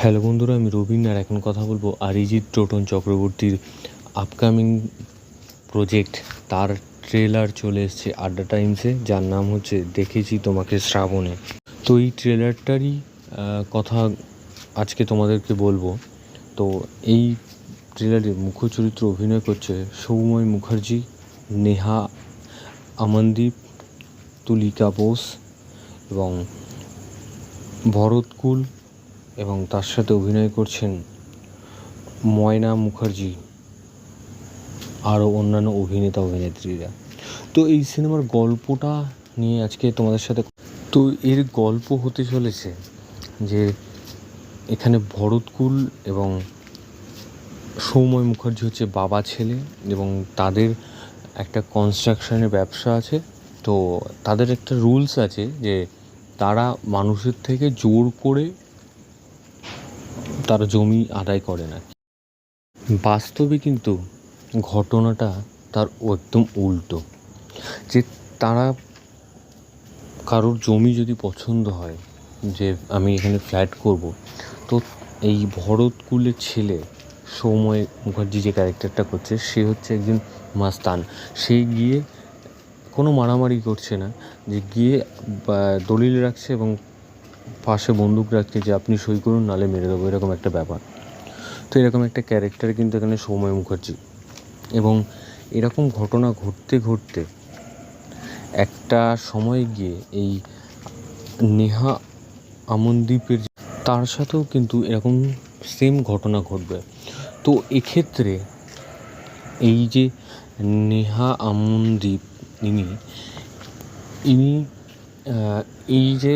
Hello বন্ধুরা, আমি রবীন আর এখন কথা বলব অরিজিৎ টোটন চক্রবর্তীর আপকামিং প্রজেক্ট তার ট্রেলার চলে এসছে আড্ডা টাইমসে যার নাম হচ্ছে দেখেছি তোমাকে শ্রাবণে। তো এই ট্রেলারটারই কথা আজকে তোমাদেরকে বলব। তো এই ট্রেলারে মুখ্য চরিত্র অভিনয় করছে সৌময় মুখার্জি, নেহা আমনদীপ, তুলিকা বোস এবং ভরতকুল এবং তার সাথে অভিনয় করছেন ময়না মুখার্জি আরও অন্যান্য অভিনেতা অভিনেত্রীরা। তো এই সিনেমার গল্পটা নিয়ে আজকে তোমাদের সাথে তো এর গল্প হতে চলেছে যে এখানে ভরতকুল এবং সৌময় মুখার্জি হচ্ছে বাবা ছেলে এবং তাদের একটা কনস্ট্রাকশনের ব্যবসা আছে। তো তাদের একটা রুলস আছে যে তারা মানুষের থেকে জোর করে তারা জমি আদায় করে না। বাস্তবে কিন্তু ঘটনাটা তার একদম উল্টো। যে তারা কারোর জমি যদি পছন্দ হয়, যে আমি এখানে ফ্ল্যাট করব, তো এই ভরতকুলের ছেলে সৌময় মুখার্জি যে ক্যারেক্টারটা করছে, সে হচ্ছে একজন মাস্তান। সে গিয়ে কোনো মারামারি করছে না, যে গিয়ে দলিল রাখছে এবং পাশে বন্দুক রাখছে যে আপনি সই করুন নালে মেরে দেবো। এরকম একটা ব্যাপার। তো এরকম একটা ক্যারেক্টার কিন্তু এখানে সৌময় মুখার্জি। এবং এরকম ঘটনা ঘটতে ঘটতে একটা সময় গিয়ে এই নেহা আমনদীপের তার সাথেও কিন্তু এরকম সেম ঘটনা ঘটবে। তো এক্ষেত্রে এই যে নেহা আমনদীপ ইনি ইনি এই যে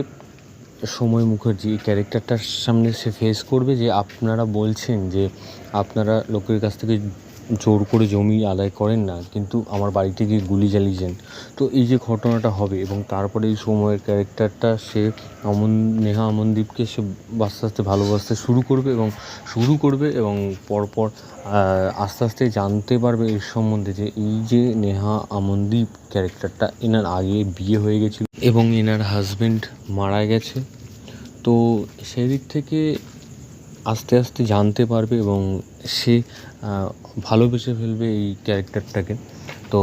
সময় মুখার্জি এই ক্যারেক্টারটার সামনে সে ফেস করবে যে আপনারা বলছেন যে আপনারা লোকের কাছ থেকে জোর করে জমি আদায় করেন না, কিন্তু আমার বাড়িতে গিয়ে গুলি চালিয়েছেন তো এই যে ঘটনাটা হবে এবং তারপরে এই সময়ের ক্যারেক্টারটা সে অমন নেহা আমনদীপকে সে আস্তে আস্তে ভালোবাসতে শুরু করবে এবং শুরু করবে এবং পরপর আস্তে আস্তে জানতে পারবে এর সম্বন্ধে যে এই যে নেহা আমনদীপ ক্যারেক্টারটা এনার আগে বিয়ে হয়ে গেছিল এবং এনার হাজবেন্ড মারা গেছে। তো সেই দিক থেকে আস্তে আস্তে জানতে পারবে এবং সে ভালোবেসে ফেলবে এই ক্যারেক্টারটাকে। তো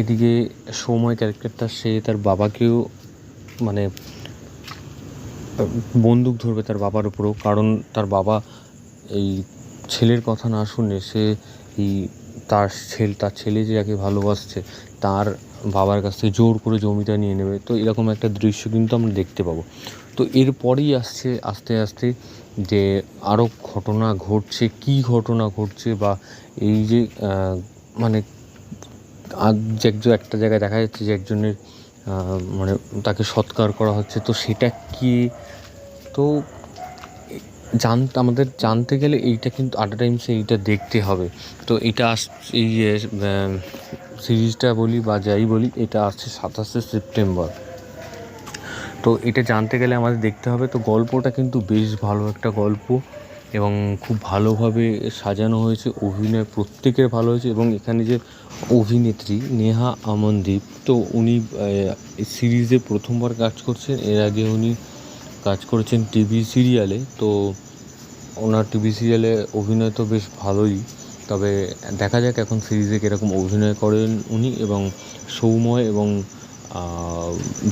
এদিকে সময় ক্যারেক্টারটা, সে তার বাবাকেও মানে বন্দুক ধরবে তার বাবার উপরেও। কারণ তার বাবা এই ছেলের কথা না শুনে সে এই তার ছেলে তার ছেলে যে যাকে ভালোবাসছে, তার বাবার কাছ থেকে জোর করে জমিটা নিয়ে নেবে। তো এরকম একটা দৃশ্য কিন্তু আমরা দেখতে পাবো। তো এরপরেই আসছে আস্তে আস্তে যে আরও ঘটনা ঘটছে, কী ঘটনা ঘটছে বা এই যে মানে আজ যে একটা জায়গায় দেখা যাচ্ছে যে একজনের মানে তাকে সৎকার করা হচ্ছে, তো সেটা কি? তো জান, আমাদের জানতে গেলে এইটা কিন্তু আট টাইমসে এইটা দেখতে হবে। তো এটা আস, এই সিরিজটা বলি বা যাই বলি, এটা আসছে সাতাশে সেপ্টেম্বর। তো এটা জানতে গেলে আমাদের দেখতে হবে। তো গল্পটা কিন্তু বেশ ভালো একটা গল্প এবং খুব ভালোভাবে সাজানো হয়েছে, অভিনয় প্রত্যেকের ভালো হয়েছে এবং এখানে যে অভিনেত্রী নেহা আমনদীপ, তো উনি সিরিজে প্রথমবার কাজ করছেন। এর আগে উনি কাজ করেছেন টিভি সিরিয়ালে। তো ওনার টিভি সিরিয়ালে অভিনয় তো বেশ ভালোই। তবে দেখা যাক এখন সিরিজে কীরকম অভিনয় করেন উনি এবং সৌময় এবং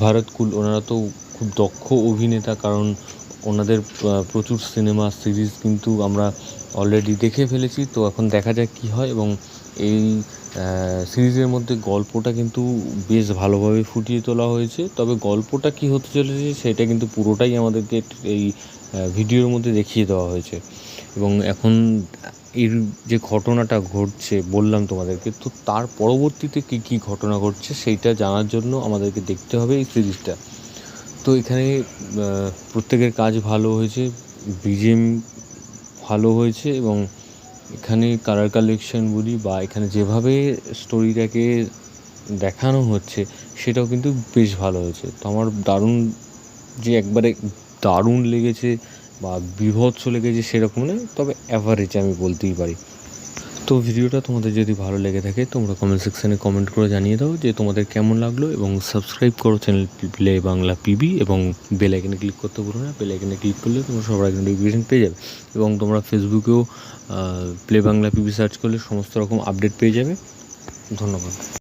ভারত কুল, ওনারা তো খুব দক্ষ অভিনেতা, কারণ ওনাদের প্রচুর সিনেমা, সিরিজ কিন্তু আমরা অলরেডি দেখে ফেলেছি। তো এখন দেখা যাক কী হয় এবং এই সিরিজের মধ্যে গল্পটা কিন্তু বেশ ভালোভাবে ফুটিয়ে তোলা হয়েছে। তবে গল্পটা কী হতে চলেছে সেটা কিন্তু পুরোটাই আমাদেরকে এই ভিডিওর মধ্যে দেখিয়ে দেওয়া হয়েছে। এবং এখন এর যে ঘটনাটা ঘটছে, বললাম তোমাদেরকে, তো তার পরবর্তীতে কী কী ঘটনা ঘটছে সেইটা জানার জন্য আমাদেরকে দেখতে হবে এই সিরিজটা। তো এখানে প্রত্যেকের কাজ ভালো হয়েছে, বিজিএম ভালো হয়েছে এবং এখানে কালার কালেকশন বলি বা এখানে যেভাবে স্টোরিটাকে দেখানো হচ্ছে, সেটাও কিন্তু বেশ ভালো হয়েছে। তো আমার দারুণ যে একবারে দারুণ লেগেছে বা বিভৎস লেগেছে সেরকম নয়, তবে অ্যাভারেজ আমি বলতেই পারি। তো ভিডিওটা তোমাদের যদি ভালো লেগে থাকে, তোমরা কমেন্ট সেকশানে কমেন্ট করে জানিয়ে দাও যে তোমাদের কেমন লাগল এবং সাবস্ক্রাইব করো চ্যানেল প্লে বাংলা পিবি এবং বেল ক্লিক করতে ভুলো না। বেল ক্লিক করলে তোমরা সবার আগে নোটিফিকেশন পেয়ে যাবে এবং তোমরা ফেসবুকেও প্লে বাংলা পিবি সার্চ করলে সমস্ত রকম আপডেট পেয়ে যাবে। ধন্যবাদ।